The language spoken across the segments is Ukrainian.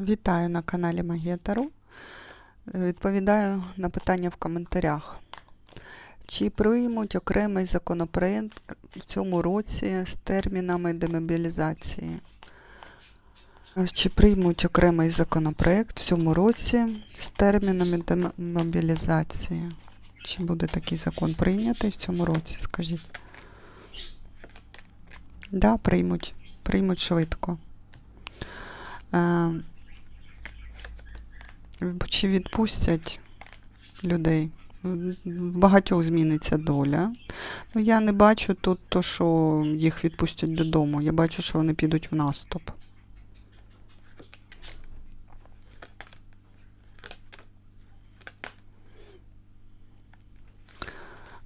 Вітаю на каналі Магія Таро. Відповідаю на питання в коментарях. Чи приймуть окремий законопроект в цьому році з термінами демобілізації? Чи приймуть окремий законопроект в цьому році з термінами демобілізації? Чи буде такий закон прийнятий в цьому році, скажіть? Так, да, приймуть. Приймуть швидко. Чи відпустять людей? Багатьох зміниться доля. Ну, я не бачу тут то, що їх відпустять додому. Я бачу, що вони підуть в наступ.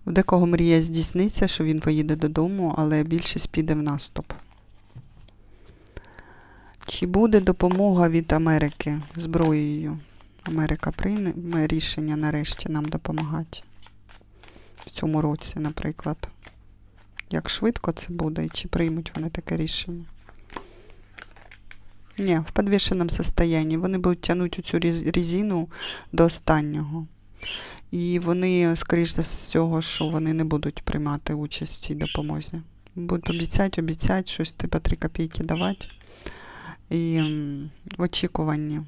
В декого мрія здійсниться, що він поїде додому, але більшість піде в наступ. Чи буде допомога від Америки зброєю? Америка прийме рішення нарешті нам допомагати в цьому році, наприклад. Як швидко це буде і чи приймуть вони таке рішення? Ні, в підвішеному состоянні. Вони будуть тягнути цю резину до останнього. І вони, скоріш за всього, що вони не будуть приймати участь в цій допомозі. Будуть обіцяти, обіцяти, щось типу 3 копійки давати. І в очікуванні.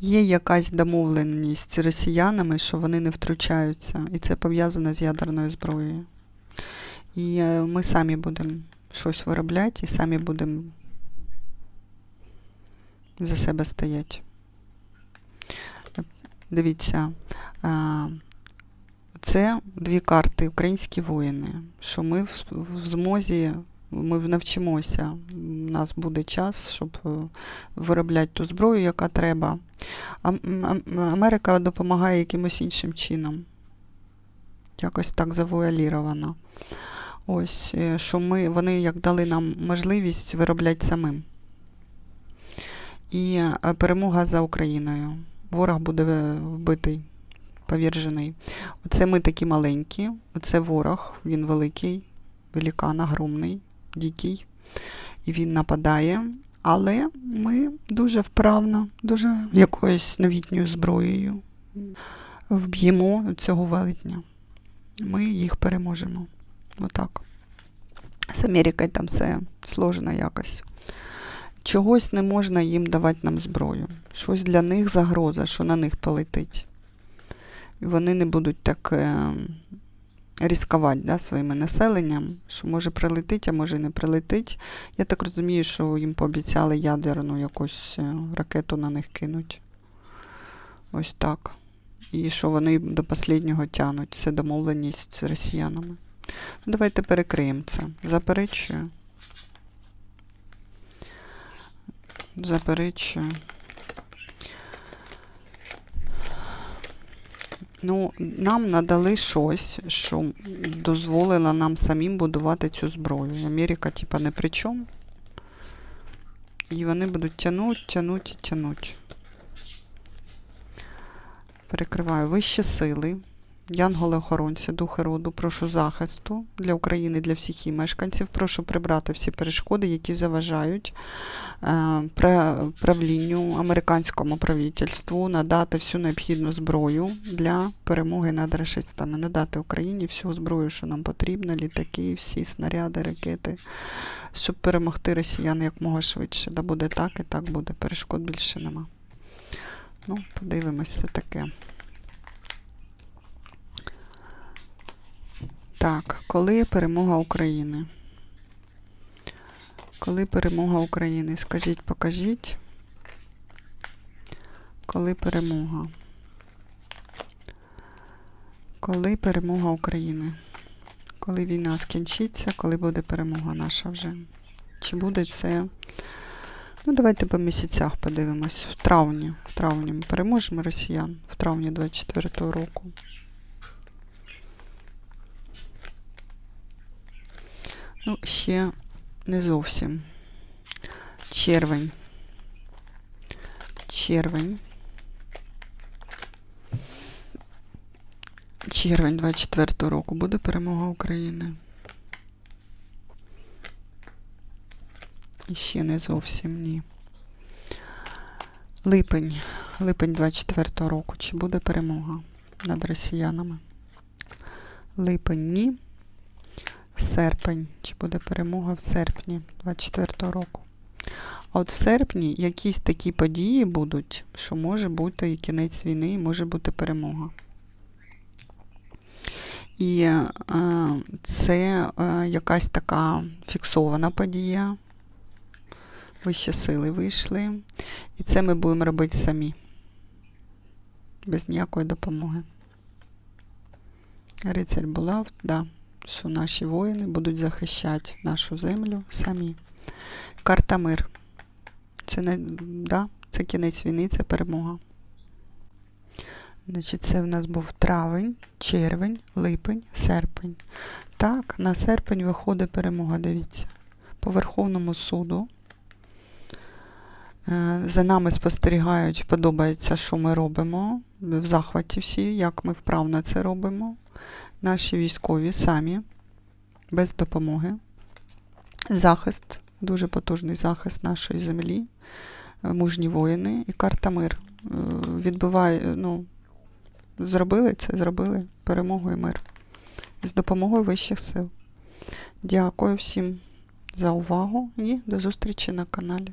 Є якась домовленість росіянами, що вони не втручаються, і це пов'язано з ядерною зброєю. І е, ми самі будемо щось виробляти і самі будемо за себе стояти. Дивіться, це дві карти українські воїни, що ми в змозі, ми навчимося, у нас буде час, щоб е, виробляти ту зброю, яка треба. А Америка допомагає якимось іншим чином. Якось так завуаліровано. Ось, е, що ми, вони як дали нам можливість виробляти самим. І е, перемога за Україною. Ворог буде вбитий, повірджений. Оце ми такі маленькі, оце ворог, він великий, великан, огромний, дикий. І він нападає. Але ми дуже вправно, дуже якоюсь новітньою зброєю вб'ємо цього велетня. Ми їх переможемо. Отак. З Америкою там все сложно якось. Чогось не можна їм давати нам зброю. Щось для них загроза, що на них полетить. І вони не будуть так е, ризикувати да, своїм населенням, що може прилетить, а може не прилетить. Я так розумію, що їм пообіцяли ядерну якусь е, ракету на них кинуть. Ось так. І що вони до останнього тянуть. Це домовленість з росіянами. Ну, Давайте перекриємо це. Заперечую. Заперечую. Ну, нам надали щось, що дозволило нам самим будувати цю зброю. Америка, типа, не при чому. І вони будуть тянуть, тянуть і. Перекриваю вищі сили. Янголи-охоронці, духи роду, прошу захисту для України, для всіх її мешканців. Прошу прибрати всі перешкоди, які заважають е, правлінню, американському правительству, надати всю необхідну зброю для перемоги над расистами, надати Україні всю зброю, що нам потрібно, літаки, всі снаряди, ракети, щоб перемогти росіян якмога швидше. Да буде так і так буде. Перешкод більше нема. Ну, подивимося таке. Так, коли перемога України? Коли перемога України? Скажіть, покажіть. Коли перемога? Коли перемога України? Коли війна скінчиться, коли буде перемога наша вже? Чи буде це? Ну, давайте по місяцях подивимось. В травні. В травні ми переможемо росіян в травні 24-го року. Ну, ще не зовсім. Червень. Червень. Червень 24 року буде перемога України. Ще не зовсім ні. Липень. Липень 24 року. Чи буде перемога над росіянами? Липень ні. Серпень. Чи буде перемога в серпні 24 року? А от в серпні якісь такі події будуть, що може бути і кінець війни, і може бути перемога. І е, це е, якась така фіксована подія. Вищі сили вийшли. І це ми будемо робити самі. Без ніякої допомоги. Рицарь Булав, да, що наші воїни будуть захищати нашу землю самі. Карта мир. Це не да, це кінець війни, це перемога. Значить, це в нас був травень, червень, липень, серпень. Так, на серпень виходить перемога, дивіться. По Верховному суду. Е, За нами спостерігають, подобається, що ми робимо. В захваті всі, як ми вправно це робимо. Наші військові самі, без допомоги. Захист, дуже потужний захист нашої землі, е, мужні воїни і карта мир. Е, Відбиває, ну, зробили це, зробили перемогу і мир. З допомогою вищих сил. Дякую всім за увагу і до зустрічі на каналі.